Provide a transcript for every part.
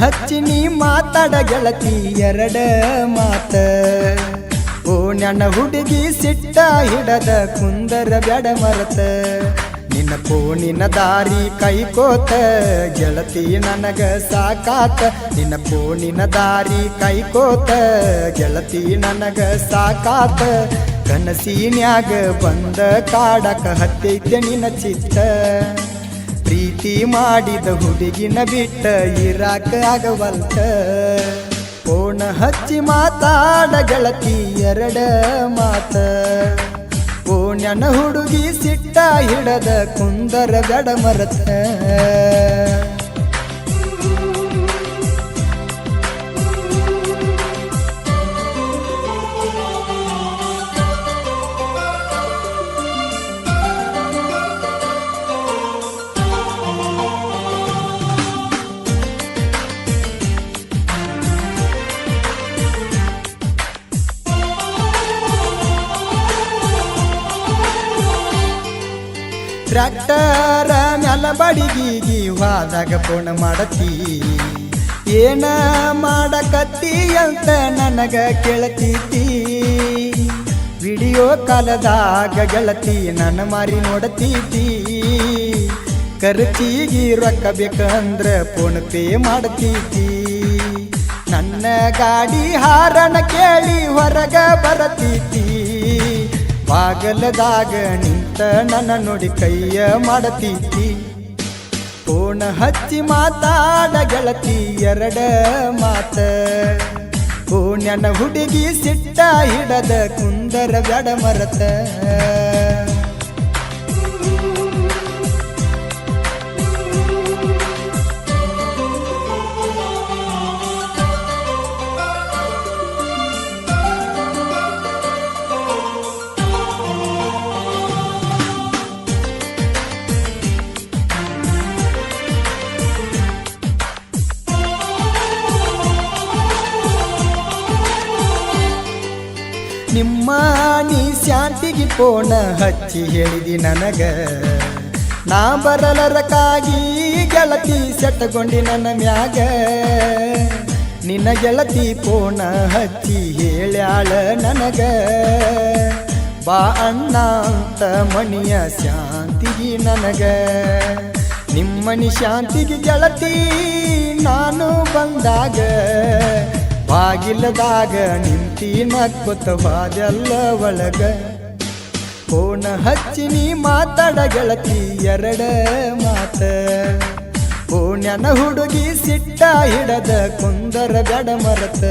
ಹಚ್ಚಿ ನೀ ಮಾತಾಡ ಗೆಳತಿ ಎರಡ ಮಾತ. ಓ ನನ್ನ ಹುಡುಗಿ ಸಿಟ್ಟ ಹಿಡದ ಕುಂದರ ಬ್ಯಾಡ ಮರತ. ನಿನ್ನ ಪೋನಿನ ದಾರಿ ಕೈಕೋತ ಗೆಳತಿ ನನಗ ಸಾಕಾತ. ನಿನ್ನ ಪೋನಿನ ದಾರಿ ಕೈಕೋತ ಗೆಳತಿ ನನಗ ಸಾಕಾತ. ಕನಸಿನ್ಯಾಗ ಬಂದ ಕಾಡಕ ಹತ್ತೈತೆ ನಿನ್ನ ಚಿತ್ತ. ಪ್ರೀತಿ ಮಾಡಿದ ಹುಡುಗಿನ ಬಿಟ್ಟ ಇರಾಕ ಆಗವಲ್ತ. ಫೋನ್ ಹಚ್ಚಿ ಮಾತಾಡ ಗೆಳತಿ ಎರಡ ಮಾತ. ಪೋಣ್ಯನ ಹುಡುಗಿ ಸಿಟ್ಟ ಹಿಡದ ಕುಂದರ ಗಡ ಮರತ ಟ್ರ್ಯಾಕ್ಟರ ಮ್ಯಾಲ ಬಡಿಗಿಗಿ ವಾದಾಗ ಫೋನ್ ಮಾಡತಿ ಏನ ಮಾಡಕತ್ತಿ ಅಂತ ನನಗ ಕೇಳತೀತಿ. ವಿಡಿಯೋ ಕಾಲದಾಗ ಗೆಳತಿ ನನ್ನ ಮಾರಿ ನೋಡತೀತಿ. ಖರ್ಚಿಗಿ ರೊಕ್ಕ ಬೇಕಂದ್ರ ಫೋನ್ ಪೇ ಮಾಡತೀತಿ. ನನ್ನ ಗಾಡಿ ಹಾರನ ಕೇಳಿ ಹೊರಗ ಬರತೀತಿ. ಬಾಗಲದಾಗ ನಿಂತ ನನ್ನ ನೋಡಿ ಕೈಯ ಮಾಡತೀತಿ ಕೋಣ ಹಚ್ಚಿ ಮಾತಾಡ ಗೆಳತಿ ಎರಡ ಮಾತ. ಕೋಣ್ಯನ ಹುಡುಗಿ ಸಿಟ್ಟ ಹಿಡದ ಕುಂದರ ಬ್ಯಾಡ ಮರತ. ನಿಮ್ಮ ನೀ ಶಾಂತಿಗೆ ಪೋಣ ಹಚ್ಚಿ ಹೇಳಿದಿ ನನಗ. ನಾ ಬರಲರಕ್ಕಾಗಿ ಗೆಳತಿ ಸೆಟ್ಟಗೊಂಡಿ ನನ್ನ ಮ್ಯಾಗ. ನಿನ್ನ ಗೆಳತಿ ಫೋನ ಹಚ್ಚಿ ಹೇಳ್ಯಾಳ ನನಗ. ಬಾ ಅಣ್ಣ ಅಂತ ಮಣಿಯ ಶಾಂತಿಗೆ ನನಗ. ನಿಮ್ಮನಿ ಶಾಂತಿಗೆ ಗೆಳತಿ ನಾನು ಬಂದಾಗ. ಬಾಗಿಲದಾಗ ನಿಂತಿ ನಕ್ಕೊತ ಬಾದೆಲ್ಲ ಒಳಗ. ಕೋಣ ಹಚ್ಚಿ ನೀ ಮಾತಾಡ ಗೆಳತಿ ಎರಡ ಮಾತ. ನನ್ನ ಹುಡುಗಿ ಸಿಟ್ಟ ಹಿಡದ ಕುಂದರ ಗಡ ಮರತ.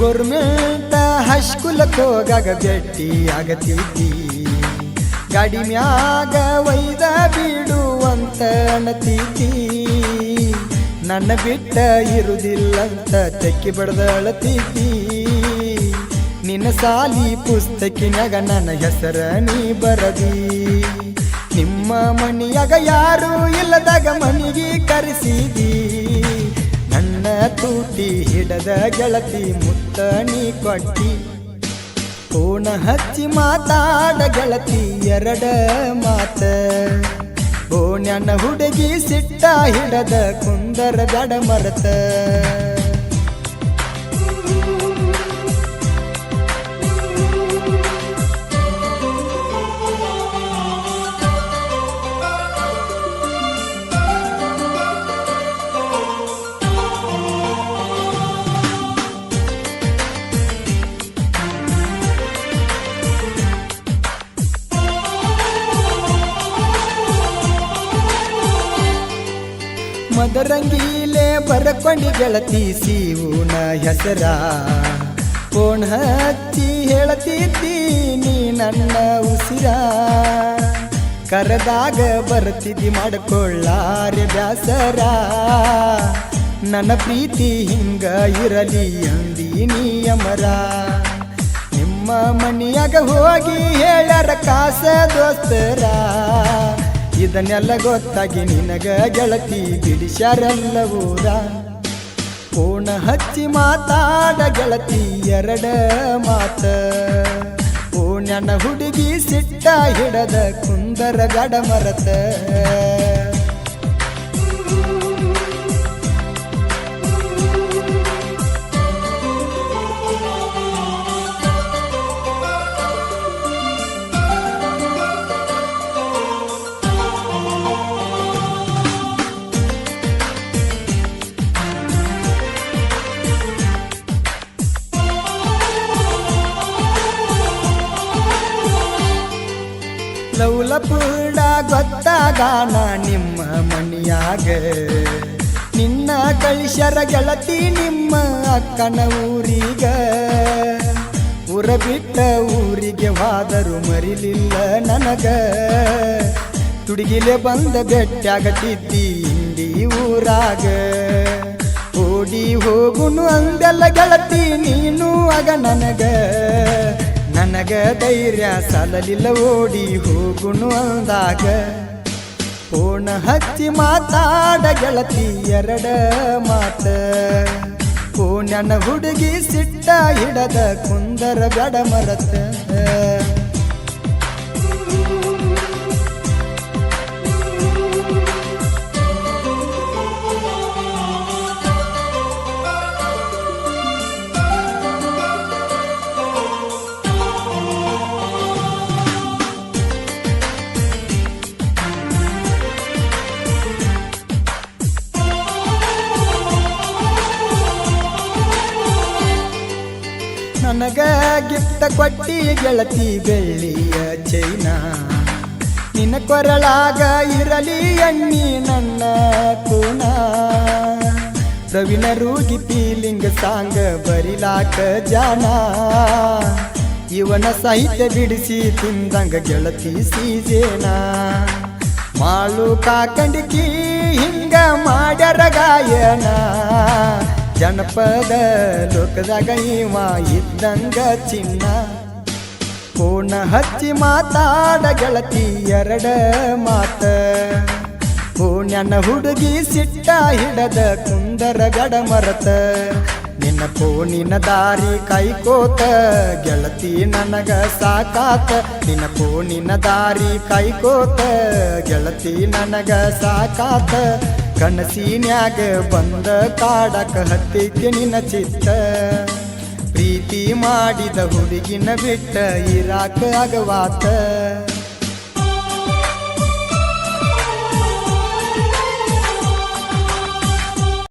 ಗೋರ್ಮೆಂಟ್ ಹೈಸ್ಕೂಲಕ್ಕೆ ಹೋಗಾಗ ಭೇಟಿ ಆಗತೀತಿ ಗಾಡಿ ಮ್ಯಾಗ ಒಯ್ದ ಬಿಡುವಂತ ಅಣತೀತಿ. ನನ್ನ ಬಿಟ್ಟ ಇರುವುದಿಲ್ಲಂತ ತೆಕ್ಕಿ ಬಡ್ದ ಅಳತೀತಿ ನಿನ್ನ ಸಾಲಿ ಪುಸ್ತಕಿನಾಗ ನನ್ನ ಹೆಸರ ನೀ ಬರದಿ. ನಿಮ್ಮ ಮನಿಯಾಗ ಯಾರು ಇಲ್ಲದಾಗ ಮನಿಗೆ ಕರೆಸಿದಿ. ತೂಟಿ ಹಿಡದ ಗೆಳತಿ ಮುತ್ತಣಿ ಕೊಟ್ಟಿ ಕೋಣ ಹಚ್ಚಿ ಮಾತಾಡ ಗೆಳತಿ ಎರಡ ಮಾತ. ಓಣ್ಯನ ಹುಡುಗಿ ಸಿಟ್ಟ ಹಿಡದ ಕುಂದರ ಗಡ ಮರತ. ಮದರಂಗೀಲೆ ಬರಕೊಂಡಿ ಗೆಳತಿ ಸೀವುನ ಹೆಸರ. ಕೋಣ ಹಚ್ಚಿ ಹೇಳತಿದ್ದಿ ನೀ ನನ್ನ ಉಸಿರ. ಕರೆದಾಗ ಬರ್ತಿದ್ದಿ ಮಾಡ್ಕೊಳ್ಳಾರೆ ಬ್ಯಾಸರ. ನನ್ನ ಪ್ರೀತಿ ಹಿಂಗ ಇರಲಿ ಅಂದಿ ನಿಯಮರ ನಿಮ್ಮ ಮನೆಯಾಗ ಹೋಗಿ ಹೇಳರ ಕಾಸ ದೋಸ್ತರ ಇದನ್ನೆಲ್ಲ ಗೊತ್ತಾಗಿ ನಿನಗ ಗೆಳತಿ ಬಿಡಿಸ್ಯಾರಲ್ಲ ಊರ ಫೋನ್ ಹಚ್ಚಿ ಮಾತಾಡ ಗೆಳತಿ ಎರಡ ಮಾತ. ಓಣ್ಯನ ಹುಡುಗಿ ಸಿಟ್ಟ ಹಿಡದ ಕುಂದರ ಗಡ ಮರತ ಲೌಲಪುಡ ನಾ ನಿಮ್ಮ ಮಣಿಯಾಗ ನಿನ್ನ ಕಳಿಸರ ಗೆಳತಿ ನಿಮ್ಮ ಅಕ್ಕನ ಊರಿಗ. ಊರ ಬಿಟ್ಟ ಊರಿಗೆ ವಾದರು ಮರಿಲಿಲ್ಲ ನನಗ. ತುಡುಗಿಲೆ ಬಂದ ಬೆಟ್ಟಾಗತಿದ್ದಿ ಇಂಡಿ ಊರಾಗ. ಓಡಿ ಹೋಗುನು ಅಂದೆಲ್ಲ ಗೆಳತಿ ನೀನು ಆಗ ನನಗ. ನನಗ ಧೈರ್ಯ ಸಾಲಲಿಲ್ಲ ಓಡಿ ಹೋಗುನು ಅಂದಾಗ. ಪೂರ್ಣ ಹಚ್ಚಿ ಮಾತಾಡ ಗೆಳತಿ ಎರಡ ಮಾತ. ಪೂರ್ಣನ ಹುಡುಗಿ ಸಿಟ್ಟ ಹಿಡದ ಕುಂದರ ಗಡ ಮರತ ನನಗ ಗಿಫ್ಟ ಕೊಟ್ಟಿ ಗೆಳತಿ ಬೆಳ್ಳಿಯ ಚೈನ. ನಿನ್ನ ಕೊರಳಾಗ ಇರಲಿ ಅಣ್ಣಿ ನನ್ನ ಕೂನ ರವಿನ ರೂಗಿ ಲಿಂಗ ಸಾಂಗ ಬರಿಲಾಕ ಜಾನ. ಇವನ ಸಾಹಿತ್ಯ ಬಿಡಿಸಿ ತಿಂದಂಗ ಗೆಳತಿ ಸೀಜೇನ. ಮಾಳು ಕಾಕಂಡಿಕಿ ಹಿಂಗ ಮಾಡರ ಗಾಯನ. ಜನಪದ ಲೋಕದಾಗ ಇವ ಇದ್ದಂಗ ಚಿನ್ನ. ಕೋಣ ಹಚ್ಚಿ ಮಾತಾಡ ಗೆಳತಿ ಎರಡ ಮಾತ. ಕೋಣ್ಯನ ಹುಡುಗಿ ಸಿಟ್ಟ ಹಿಡದ ಕುಂದರ ಗಡ ಮರತ. ನಿನ್ನ ಕೋಣಿನ ದಾರಿ ಕೈಕೋತ, ಗೆಳತಿ ನನಗ ಸಾಕಾತ. ನಿನ್ನ ಕೋಣಿನ ದಾರಿ ಕೈಕೋತ, ಗೆಳತಿ ನನಗ ಸಾಕಾತ. ಕನಸಿನ್ಯಾಗ ಬಂದ ಕಾಡಕ ಹತ್ತಿಕೆ ನಿನ್ನ ಚಿತ್ತ. ಪ್ರೀತಿ ಮಾಡಿದ ಹುಡುಗಿನ ಬಿಟ್ಟ ಇರಾಕ ಅಗವಾತ